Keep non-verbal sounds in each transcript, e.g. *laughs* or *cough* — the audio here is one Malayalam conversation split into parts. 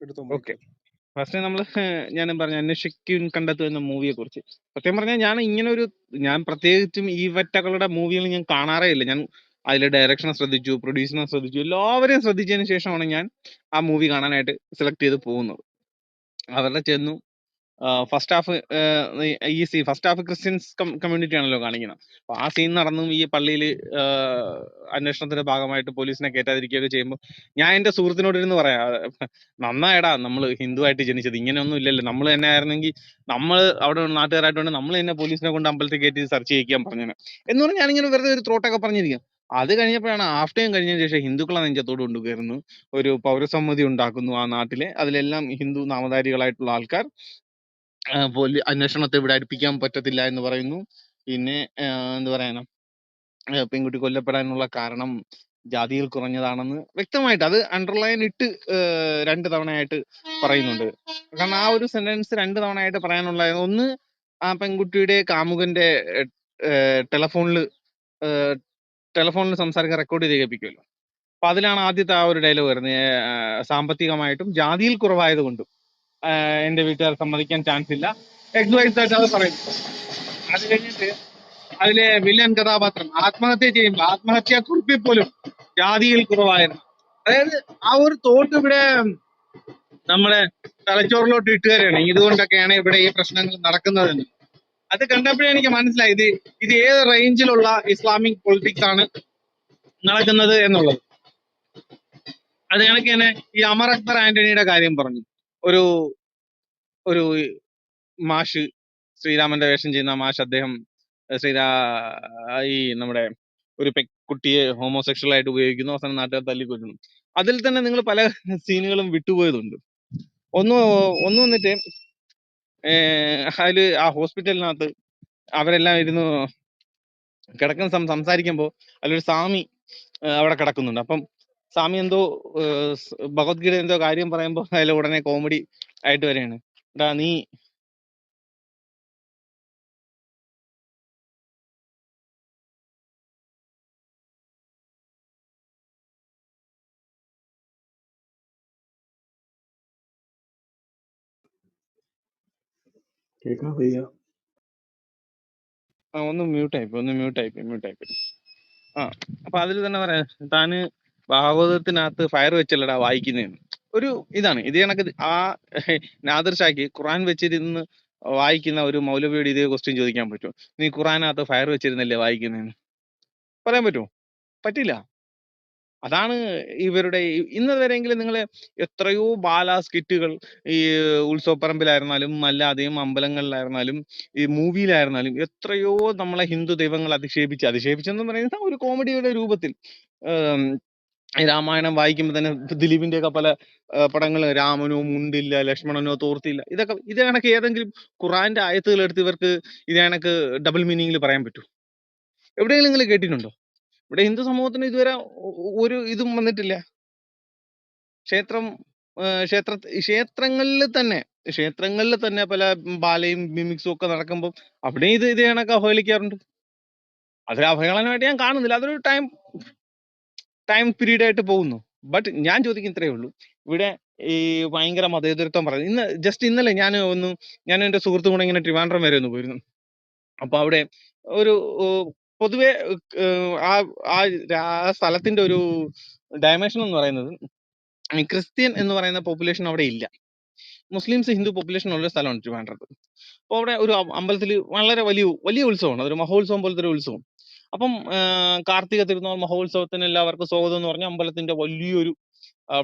എടുത്തോ ഓക്കെ. ഫസ്റ്റ് നമ്മൾ *laughs* ഞാൻ പറഞ്ഞ അന്വേഷിക്കും കണ്ടെത്തും എന്ന മൂവിയെ കുറിച്ച് സത്യം പറഞ്ഞാൽ ഞാൻ ഇങ്ങനെ ഒരു ഞാൻ പ്രത്യേകിച്ചും ഈ വറ്റകളുടെ മൂവികൾ ഞാൻ കാണാറേ ഇല്ല. ഞാൻ അതിലെ ഡയറക്ഷനെ ശ്രദ്ധിച്ചു പ്രൊഡ്യൂസറിനെ ശ്രദ്ധിച്ചു എല്ലാവരെയും ശ്രദ്ധിച്ചതിന് ശേഷമാണ് ഞാൻ ആ മൂവി കാണാനായിട്ട് സെലക്ട് ചെയ്ത് പോകുന്നത്. അവരുടെ ചെന്നു ഫസ്റ്റ് ഹാഫ് ഈ see first half Christians community ആണല്ലോ കാണിക്കുന്നത് അപ്പൊ ആ സീൻ നടന്നും ഈ പള്ളിയിൽ അന്വേഷണത്തിന്റെ ഭാഗമായിട്ട് പോലീസിനെ കയറ്റാതിരിക്കുകയൊക്കെ ചെയ്യുമ്പോൾ ഞാൻ എന്റെ സുഹൃത്തിനോട് ഇരുന്ന് പറയാ നന്നായടാ നമ്മൾ ഹിന്ദു ആയിട്ട് ജനിച്ചത് ഇങ്ങനെയൊന്നും ഇല്ലല്ലോ. നമ്മൾ തന്നെ ആയിരുന്നെങ്കിൽ നമ്മൾ അവിടെ നാട്ടുകാരായിട്ടുണ്ട് നമ്മൾ തന്നെ പോലീസിനെ കൊണ്ട് അമ്പലത്തിൽ കയറ്റി സെർച്ച് ചെയ്യിക്കാൻ പറഞ്ഞത് എന്ന് പറഞ്ഞാൽ ഞാനിങ്ങനെ വെറുതെ ഒരു ത്രോട്ടൊക്കെ പറഞ്ഞിരിക്കാം. അത് കഴിഞ്ഞപ്പോഴാണ് ഹാഫ് ടൈം കഴിഞ്ഞതിന് ശേഷം ഹിന്ദുക്കളെ നെഞ്ചത്തോട് കൊണ്ടുകയറുന്നു ഒരു പൗരസമ്മതി ഉണ്ടാക്കുന്നു ആ നാട്ടിലെ. അതിലെല്ലാം ഹിന്ദു നാമധാരികളായിട്ടുള്ള ആൾക്കാർ പോലീ അന്വേഷണത്തെ ഇവിടെ അടുപ്പിക്കാൻ പറ്റത്തില്ല എന്ന് പറയുന്നു. പിന്നെ ആ, എന്ത് പറയാനാ പെൺകുട്ടി കൊല്ലപ്പെടാനുള്ള കാരണം ജാതിയിൽ കുറഞ്ഞതാണെന്ന് വ്യക്തമായിട്ട് അത് അണ്ടർലൈൻ ഇട്ട് രണ്ട് തവണയായിട്ട് പറയുന്നുണ്ട്. കാരണം ആ ഒരു സെന്റൻസ് രണ്ട് തവണയായിട്ട് പറയാനുള്ള ഒന്ന് ആ പെൺകുട്ടിയുടെ കാമുകന്റെ ടെലഫോണിൽ ടെലഫോണിൽ സംസാരിക്കാൻ റെക്കോർഡ് ചെയ്ത് കേൾപ്പിക്കുമല്ലോ അപ്പൊ അതിലാണ് ആദ്യത്തെ ആ ഒരു ഡയലോഗ് വരുന്നത്. സാമ്പത്തികമായിട്ടും ജാതിയിൽ കുറവായത് കൊണ്ടും. എന്റെ വീട്ടുകാർ സമ്മതിക്കാൻ ചാൻസ് ഇല്ല. എക്സ് വൈസ് ആയിട്ട് അത് പറയും. അത് കഴിഞ്ഞിട്ട് അതിലെ വില്ലൻ കഥാപാത്രം ആത്മഹത്യ ചെയ്യുമ്പോൾ ആത്മഹത്യാ കുറിപ്പിൽ പോലും ജാതിയിൽ കുറവായിരുന്നു. അതായത് ആ ഒരു തോട്ട് ഇവിടെ നമ്മുടെ തലച്ചോറിലോട്ട് ഇട്ടുകയാണ് ഇതുകൊണ്ടൊക്കെയാണ് ഇവിടെ ഈ പ്രശ്നങ്ങൾ നടക്കുന്നതെന്ന്. അത് കണ്ടപ്പോഴേ എനിക്ക് മനസ്സിലായി. ഇത് ഇത് ഏത് റേഞ്ചിലുള്ള ഇസ്ലാമിക് പൊളിറ്റിക്സ് ആണ് നടക്കുന്നത് എന്നുള്ളത്. അത് കണക്ക് തന്നെ ഈ അമർ അക്ബർ ആന്റണിയുടെ കാര്യം പറഞ്ഞു. ഒരു ഒരു മാഷ് ശ്രീരാമന്റെ വേഷം ചെയ്യുന്ന മാഷ് അദ്ദേഹം ശ്രീരാ ഈ നമ്മുടെ ഒരു പെൺകുട്ടിയെ ഹോമോസെക്ഷൽ ആയിട്ട് ഉപയോഗിക്കുന്നു അവസാനം നാട്ടുകാർ തല്ലിക്കൊല്ലുന്നു. അതിൽ തന്നെ നിങ്ങൾ പല സീനുകളും വിട്ടുപോയതുണ്ട്. ഒന്ന് ഒന്ന് വന്നിട്ട് അതിൽ ആ ഹോസ്പിറ്റലിനകത്ത് അവരെല്ലാം ഇരുന്ന് കിടക്കുന്ന സംസാരിക്കുമ്പോൾ അതിലൊരു സ്വാമി അവിടെ കിടക്കുന്നുണ്ട്. അപ്പം സ്വാമി എന്തോ ഭഗവത്ഗീത എന്തോ കാര്യം പറയുമ്പോൾ *laughs* അതിൽ ഉടനെ കോമഡി ആയിട്ട് വരികയാണ്. എടാ നീ കേൾക്കാൻ വയ്യ. ആ, ഒന്ന് മ്യൂട്ട് ആയിപ്പോ ഒന്ന് മ്യൂട്ട് ആയിപ്പോ മ്യൂട്ട് ആയിപ്പോ ആ അപ്പൊ അതിൽ തന്നെ പറയാം താന് ഭാഗവതത്തിനകത്ത് ഫയർ വെച്ചല്ലടാ വായിക്കുന്നതെന്ന് ഒരു ഇതാണ്. ഇത് കണക്ക് ആ നാദിർ ഷാക്ക് ഖുറാൻ വെച്ചിരുന്ന് വായിക്കുന്ന ഒരു മൗലവിയോട് ഇതേ ക്വസ്റ്റ്യൻ ചോദിക്കാൻ പറ്റുമോ? നീ ഖുറാനകത്ത് ഫയർ വെച്ചിരുന്നല്ലേ വായിക്കുന്നതെന്ന് പറയാൻ പറ്റുമോ? പറ്റില്ല. അതാണ് ഇവരുടെ ഇന്ന് വരെയെങ്കിലും നിങ്ങൾ എത്രയോ ബാല സ്കിറ്റുകൾ ഈ ഉത്സവപ്പറമ്പിലായിരുന്നാലും അല്ലാതെയും അമ്പലങ്ങളിലായിരുന്നാലും ഈ മൂവിയിലായിരുന്നാലും എത്രയോ നമ്മളെ ഹിന്ദു ദൈവങ്ങൾ അധിക്ഷേപിച്ച് അധിക്ഷേപിച്ചെന്ന് പറയുന്ന ഒരു കോമഡിയുടെ രൂപത്തിൽ രാമായണം വായിക്കുമ്പോൾ തന്നെ ദിലീപിന്റെ ഒക്കെ പല പടങ്ങൾ രാമനോ മുണ്ടില്ല ലക്ഷ്മണനോ തോർത്തില്ല ഇതൊക്കെ ഇത് കണക്ക് ഏതെങ്കിലും ഖുറാന്റെ ആയത്തുകൾ എടുത്ത് ഇവർക്ക് ഇത് കണക്ക് ഡബിൾ മീനിങ്ങിൽ പറയാൻ പറ്റൂ. എവിടെയെങ്കിലും നിങ്ങൾ കേട്ടിട്ടുണ്ടോ? ഇവിടെ ഹിന്ദു സമൂഹത്തിന് ഇതുവരെ ഒരു ഇതും വന്നിട്ടില്ല. ക്ഷേത്രം ക്ഷേത്ര ക്ഷേത്രങ്ങളിൽ തന്നെ ക്ഷേത്രങ്ങളിൽ തന്നെ പല ബാലയും മിമിക്സും ഒക്കെ നടക്കുമ്പോൾ അവിടെ ഇത് ഇത് കണക്ക് അവഹേളിക്കാറുണ്ട്. അതൊരു അവഹേളനമായിട്ട് ഞാൻ കാണുന്നില്ല. അതൊരു ടൈം ടൈം പീരീഡ് ആയിട്ട് പോകുന്നു. ബട്ട് ഞാൻ ചോദിക്കുന്ന ഇത്രയേ ഉള്ളൂ. ഇവിടെ ഈ ഭയങ്കര മതേതരത്വം പറയുന്നത്. ഇന്ന് ജസ്റ്റ് ഇന്നലെ ഞാൻ ഒന്ന് ഞാൻ എന്റെ സുഹൃത്തും കൂടെ ഇങ്ങനെ ട്രിവാൻഡ്രം വരെ ഒന്ന് പോയിരുന്നു. അപ്പൊ അവിടെ ഒരു പൊതുവെ ആ ആ ആ സ്ഥലത്തിന്റെ ഒരു ഡയമെൻഷൻ എന്ന് പറയുന്നത് ക്രിസ്ത്യൻ എന്ന് പറയുന്ന പോപ്പുലേഷൻ അവിടെ ഇല്ല. മുസ്ലിംസ് ഹിന്ദു പോപ്പുലേഷൻ ഉള്ള സ്ഥലമാണ് ട്രിവാൻഡ്രത്ത്. അപ്പോൾ അവിടെ ഒരു അമ്പലത്തിൽ വളരെ വലിയ വലിയ ഉത്സവമാണ്. അതൊരു മഹോത്സവം പോലത്തെ ഒരു ഉത്സവം. അപ്പം കാർത്തിക തിരുനാൾ മഹോത്സവത്തിന് എല്ലാവർക്കും സ്വാഗതം എന്ന് പറഞ്ഞ അമ്പലത്തിന്റെ വലിയൊരു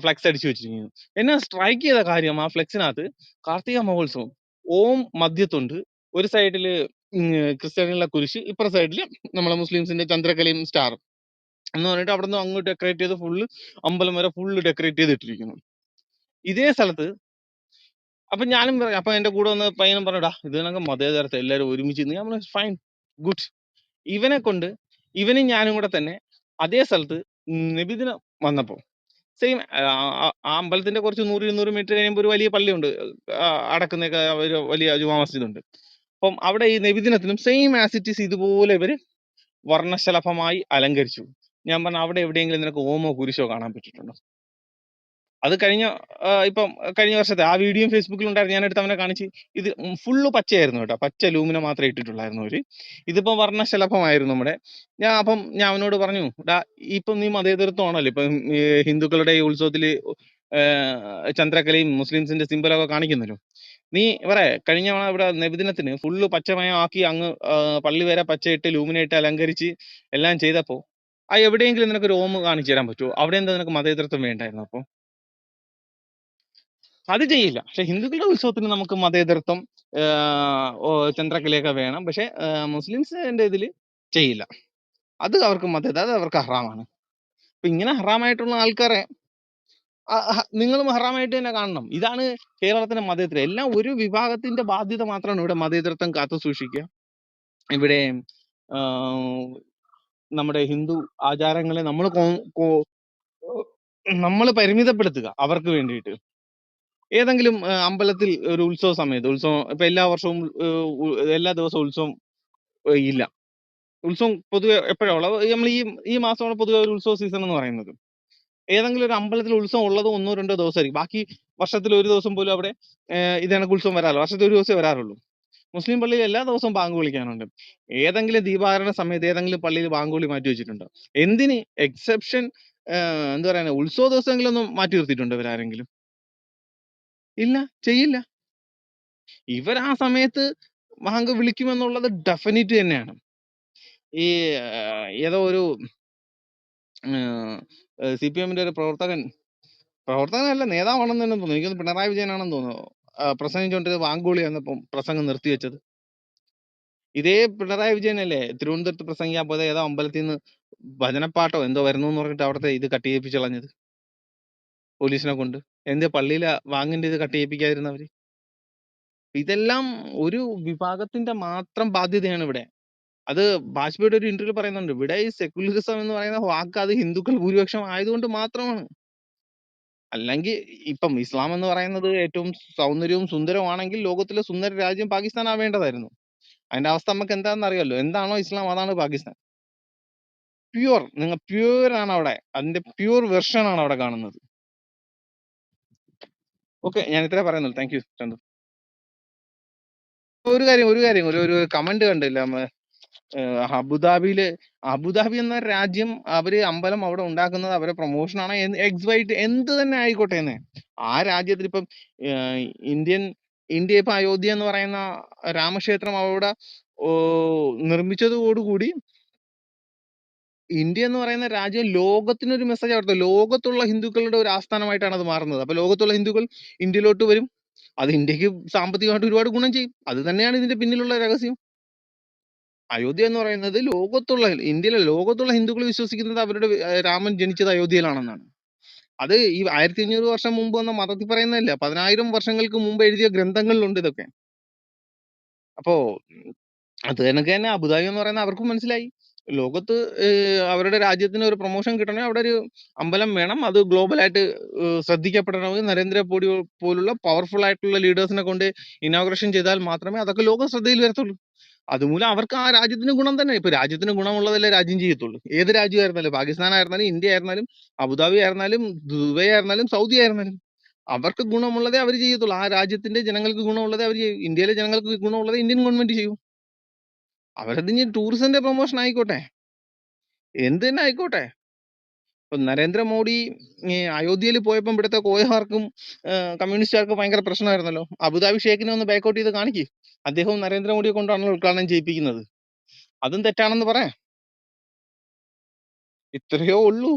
ഫ്ലെക്സ് അടിച്ചു വെച്ചിരിക്കുന്നു. എന്നെ സ്ട്രൈക്ക് ചെയ്ത കാര്യം ആ ഫ്ലെക്സിനകത്ത് കാർത്തിക മഹോത്സവം ഓം മദ്യത്തുണ്ട് ഒരു സൈഡിൽ ക്രിസ്ത്യാനികളുടെ കുരിശ് ഇപ്പുറ സൈഡിൽ നമ്മളെ മുസ്ലിംസിന്റെ ചന്ദ്രകലയും സ്റ്റാർ എന്ന് പറഞ്ഞിട്ട് അവിടെ നിന്ന് അങ്ങോട്ട് ഡെക്കറേറ്റ് ചെയ്ത് ഫുള്ള് അമ്പലം വരെ ഫുള്ള് ഡെക്കറേറ്റ് ചെയ്തിട്ടിരിക്കുന്നു. ഇതേ സ്ഥലത്ത് അപ്പൊ ഞാനും പറയാം അപ്പൊ എന്റെ കൂടെ വന്ന് പയ്യനും പറഞ്ഞടാ ഇത് നമുക്ക് മതേതരത്തെ എല്ലാവരും ഒരുമിച്ച് ഫൈൻ ഗുഡ് ഇവനെ കൊണ്ട് ഇവനും ഞാനും കൂടെ തന്നെ അതേ സ്ഥലത്ത് നബിദിനം വന്നപ്പോൾ സെയിം ആ അമ്പലത്തിന്റെ കുറച്ച് നൂറ് ഇരുന്നൂറ് മീറ്റർ കഴിയുമ്പോൾ ഒരു വലിയ പള്ളിയുണ്ട്. ഉണ്ട് അടക്കുന്നൊക്കെ ഒരു വലിയ ജുമാ മസ്ജിദ് ഉണ്ട് അപ്പം അവിടെ ഈ നിബിദിനത്തിനും സെയിം ആസിറ്റീസ് ഇതുപോലെ ഇവർ വർണശലഭമായി അലങ്കരിച്ചു. ഞാൻ പറഞ്ഞു അവിടെ എവിടെയെങ്കിലും നിനക്ക് ഓമോ കുരിശോ കാണാൻ പറ്റിയിട്ടുണ്ടോ? അത് കഴിഞ്ഞ ഇപ്പം കഴിഞ്ഞ വർഷത്തെ ആ വീഡിയോയും ഫേസ്ബുക്കിലുണ്ടായിരുന്നു. ഞാനെടുത്ത് അവനെ കാണിച്ച് ഇത് ഫുള്ള് പച്ചയായിരുന്നു കേട്ടോ. പച്ച ലൂമിന മാത്രമേ ഇട്ടിട്ടുള്ളായിരുന്നു അവർ. ഇതിപ്പം വർണശലഭമായിരുന്നു നമ്മുടെ. ഞാൻ അപ്പം ഞാൻ അവനോട് പറഞ്ഞു, "ഡാ ഇപ്പം നീ മതേതൃത്വമാണല്ലോ ഇപ്പം ഹിന്ദുക്കളുടെ ഈ ചന്ദ്രകലയും ചന്ദ്രക്കലയും മുസ്ലിംസിന്റെ സിമ്പലൊക്കെ കാണിക്കുന്നല്ലോ. നീ പറ കഴിഞ്ഞ തവണ ഇവിടെ നബിദിനത്തിന് ഫുള്ള് പച്ചമയമാക്കി അങ്ങ് പള്ളി വരെ പച്ചയിട്ട് ലൂമിനയിട്ട് അലങ്കരിച്ച് എല്ലാം ചെയ്തപ്പോ ആ എവിടെയെങ്കിലും നിനക്ക് ഒരു ഓമ കാണിച്ചു തരാൻ പറ്റുമോ? അവിടെ എന്താ നിനക്ക് മതേതൃത്വം വേണ്ടായിരുന്നു അപ്പൊ? അത് ചെയ്യില്ല. പക്ഷെ ഹിന്ദുക്കളുടെ ഉത്സവത്തിന് നമുക്ക് മതേതരത്വം ചന്ദ്രക്കലയൊക്കെ വേണം. പക്ഷെ മുസ്ലിംസിന്റെ ഇതിൽ ചെയ്യില്ല. അത് അവർക്ക് മതേത അത് അവർക്ക് ഹറാമാണ്. അപ്പൊ ഇങ്ങനെ ഹറാമായിട്ടുള്ള ആൾക്കാരെ നിങ്ങളും ഹറാമായിട്ട് തന്നെ കാണണം. ഇതാണ് കേരളത്തിന്റെ മതേതരം. എല്ലാം ഒരു വിഭാഗത്തിന്റെ ബാധ്യത മാത്രമാണ് ഇവിടെ മതേതരത്വം കാത്തു സൂക്ഷിക്കുക. ഇവിടെ നമ്മുടെ ഹിന്ദു ആചാരങ്ങളെ നമ്മൾ നമ്മൾ പരിമിതപ്പെടുത്തുക അവർക്ക് വേണ്ടിയിട്ട്. ഏതെങ്കിലും അമ്പലത്തിൽ ഒരു ഉത്സവ സമയത്ത് ഉത്സവം ഇപ്പൊ എല്ലാ വർഷവും എല്ലാ ദിവസവും ഉത്സവം ഇല്ല. ഉത്സവം പൊതുവെ എപ്പോഴാ ഉള്ളത്? നമ്മൾ ഈ ഈ മാസമാണ് പൊതുവെ ഒരു ഉത്സവ സീസൺ എന്ന് പറയുന്നത്. ഏതെങ്കിലും ഒരു അമ്പലത്തിൽ ഉത്സവം ഉള്ളത് 1 2 ദിവസമായിരിക്കും. ബാക്കി വർഷത്തിൽ ഒരു ദിവസം പോലും അവിടെ ഇത് ഉത്സവം വരാറില്ല. വർഷത്തിൽ ഒരു ദിവസമേ വരാറുള്ളൂ. മുസ്ലിം പള്ളിയിൽ എല്ലാ ദിവസവും ബാങ്ക് വിളിക്കാനുണ്ട്. ഏതെങ്കിലും ദീപാരണ സമയത്ത് ഏതെങ്കിലും പള്ളിയിൽ ബാങ്ക് വിളി മാറ്റി വെച്ചിട്ടുണ്ടോ? എന്തിന് എക്സെപ്ഷൻ എന്താ പറയുക ഉത്സവ ദിവസമെങ്കിലും ഒന്ന് മാറ്റി നിർത്തിയിട്ടുണ്ടോ ഇവരാരെങ്കിലും? ഇല്ല. ചെയ്യില്ല. ഇവർ ആ സമയത്ത് ബാങ്ക് വിളിക്കുമെന്നുള്ളത് ഡെഫിനിറ്റ് തന്നെയാണ്. ഈ ഏതോ ഒരു സി പി എമ്മിന്റെ ഒരു പ്രവർത്തകൻ പ്രവർത്തകനല്ല നേതാവാണെന്ന് തന്നെ തോന്നുന്നു. എനിക്കൊന്ന് പിണറായി വിജയനാണെന്ന് തോന്നുന്നു. ആഹ് പ്രസംഗിച്ചുകൊണ്ട് ബാങ്ക് വിളി വന്നപ്പം പ്രസംഗം നിർത്തിവെച്ചത്. ഇതേ പിണറായി വിജയനല്ലേ തിരുവനന്തപുരത്ത് പ്രസംഗിക്കാൻ പോയത് ഏതോ അമ്പലത്തിൽ നിന്ന് ഭജനപ്പാട്ടോ എന്തോ വരുന്നു പറഞ്ഞിട്ട് അവിടുത്തെ ഇത് കട്ട് ചെയ്യിപ്പിച്ച് കളഞ്ഞത്. പോലീസിനെ കൊണ്ട്. എന്ത് പള്ളിയിൽ വാങ്ങിന്റെ ഇത് കട്ട് ചെയ്യിപ്പിക്കാതിരുന്നവര്? ഇതെല്ലാം ഒരു വിഭാഗത്തിന്റെ മാത്രം ബാധ്യതയാണ് ഇവിടെ. അത് വാജ്പേയിയുടെ ഒരു ഇന്റർവ്യൂ പറയുന്നുണ്ട്. ഇവിടെ ഈ സെക്യുലറിസം എന്ന് പറയുന്ന വാക്ക് അത് ഹിന്ദുക്കൾ ഭൂരിപക്ഷം ആയതുകൊണ്ട് മാത്രമാണ്. അല്ലെങ്കിൽ ഇപ്പം ഇസ്ലാം എന്ന് പറയുന്നത് ഏറ്റവും സൗന്ദര്യവും സുന്ദരവുമാണെങ്കിൽ ലോകത്തിലെ സുന്ദര രാജ്യം പാകിസ്ഥാൻ ആവേണ്ടതായിരുന്നു. അതിന്റെ അവസ്ഥ നമുക്ക് എന്താണെന്ന് അറിയാമല്ലോ എന്താണോ ഇസ്ലാം അതാണ് പാകിസ്ഥാൻ. പ്യുവർ നിങ്ങൾ പ്യുവർ ആണ് അവിടെ. അതിന്റെ പ്യുവർ വെർഷൻ ആണ് അവിടെ കാണുന്നത്. ഓക്കെ. ഞാൻ ഇത്രേ പറയുന്നുള്ളൂ. Thank you Chandu. ഒരു കാര്യം ഒരു കാര്യം ഒരു ഒരു കമന്റ് കണ്ടില്ല അബുദാബിയിൽ അബുദാബി എന്ന രാജ്യം അവർ അമ്പലം അവിടെ ഉണ്ടാക്കുന്നത് അവരെ പ്രൊമോഷൻ ആണ് എക്സ് വൈറ്റ് എന്ത് തന്നെ ആയിക്കോട്ടെ എന്ന് ആ രാജ്യത്തിൽ ഇപ്പം ഇന്ത്യൻ ഇന്ത്യ ഇപ്പൊ അയോധ്യ എന്ന് പറയുന്ന രാമക്ഷേത്രം അവിടെ ഓ, നിർമ്മിച്ചതോടുകൂടി ഇന്ത്യ എന്ന് പറയുന്ന രാജ്യം ലോകത്തിനൊരു മെസ്സേജ് കൊടുത്തു. ലോകത്തുള്ള ഹിന്ദുക്കളുടെ ഒരു ആസ്ഥാനമായിട്ടാണ് അത് മാറുന്നത്. അപ്പൊ ലോകത്തുള്ള ഹിന്ദുക്കൾ ഇന്ത്യയിലോട്ട് വരും. അത് ഇന്ത്യയ്ക്ക് സാമ്പത്തികമായിട്ട് ഒരുപാട് ഗുണം ചെയ്യും. അത് തന്നെയാണ് ഇതിന്റെ പിന്നിലുള്ള രഹസ്യം. അയോധ്യ എന്ന് പറയുന്നത് ലോകത്തുള്ള ഇന്ത്യയിലെ ലോകത്തുള്ള ഹിന്ദുക്കൾ വിശ്വസിക്കുന്നത് അവരുടെ രാമൻ ജനിച്ചത് അയോധ്യയിലാണെന്നാണ്. അത് ഈ 1500 വർഷം മുമ്പ് വന്ന മതത്തിൽ പറയുന്നതല്ല. പതിനായിരം വർഷങ്ങൾക്ക് മുമ്പ് എഴുതിയ ഗ്രന്ഥങ്ങളിലുണ്ട് ഇതൊക്കെ. അപ്പോ അത് തന്നെ അബുദാബി എന്ന് പറയുന്നത് അവർക്കും മനസ്സിലായി. ലോകത്ത് അവരുടെ രാജ്യത്തിന് ഒരു പ്രൊമോഷൻ കിട്ടണമെങ്കിൽ അവിടെ ഒരു അമ്പലം വേണം. അത് ഏഹ് ശ്രദ്ധിക്കപ്പെടണമെങ്കിൽ നരേന്ദ്ര മോദി പോലുള്ള പവർഫുൾ ആയിട്ടുള്ള ലീഡേഴ്സിനെ കൊണ്ട് ഇനോഗ്രേഷൻ ചെയ്താൽ മാത്രമേ അതൊക്കെ ലോക ശ്രദ്ധയിൽ വരത്തുള്ളൂ. അതുമൂലം അവർക്ക് ആ രാജ്യത്തിന് ഗുണം തന്നെ. ഇപ്പൊ രാജ്യത്തിന് ഗുണമുള്ളതല്ലേ രാജ്യം ചെയ്യത്തുള്ളൂ. ഏത് രാജ്യമായിരുന്നാലും പാകിസ്ഥാൻ ആയിരുന്നാലും ഇന്ത്യ ആയിരുന്നാലും അബുദാബി ആയിരുന്നാലും ദുബൈ ആയിരുന്നാലും സൗദി ആയിരുന്നാലും അവർക്ക് ഗുണമുള്ളതേ അവർ ചെയ്യത്തുള്ളൂ. ആ രാജ്യത്തിന്റെ ജനങ്ങൾക്ക് ഗുണമുള്ളതേ അവർ ചെയ്യും ഇന്ത്യയിലെ ജനങ്ങൾക്ക് ഗുണമുള്ളതേ ഇന്ത്യൻ ഗവൺമെന്റ് ചെയ്യൂ. അവരത് ഇനി ടൂറിസത്തിന്റെ പ്രൊമോഷൻ ആയിക്കോട്ടെ. എന്ത് തന്നെ ആയിക്കോട്ടെ. ഇപ്പൊ നരേന്ദ്രമോദി അയോധ്യയിൽ പോയപ്പം ഇവിടുത്തെ കോയഹാർക്കും കമ്മ്യൂണിസ്റ്റുകാർക്കും ഭയങ്കര പ്രശ്നമായിരുന്നല്ലോ. അബുദാബി ഷേഖിനെ ഒന്ന് ബാക്കൗട്ട് ചെയ്ത് കാണിക്ക്. അദ്ദേഹവും നരേന്ദ്രമോദിയെ കൊണ്ടാണല്ലോ ഉദ്ഘാടനം ചെയ്യിപ്പിക്കുന്നത്. അതും തെറ്റാണെന്ന് പറയാം ഇത്രയേ ഉള്ളൂ.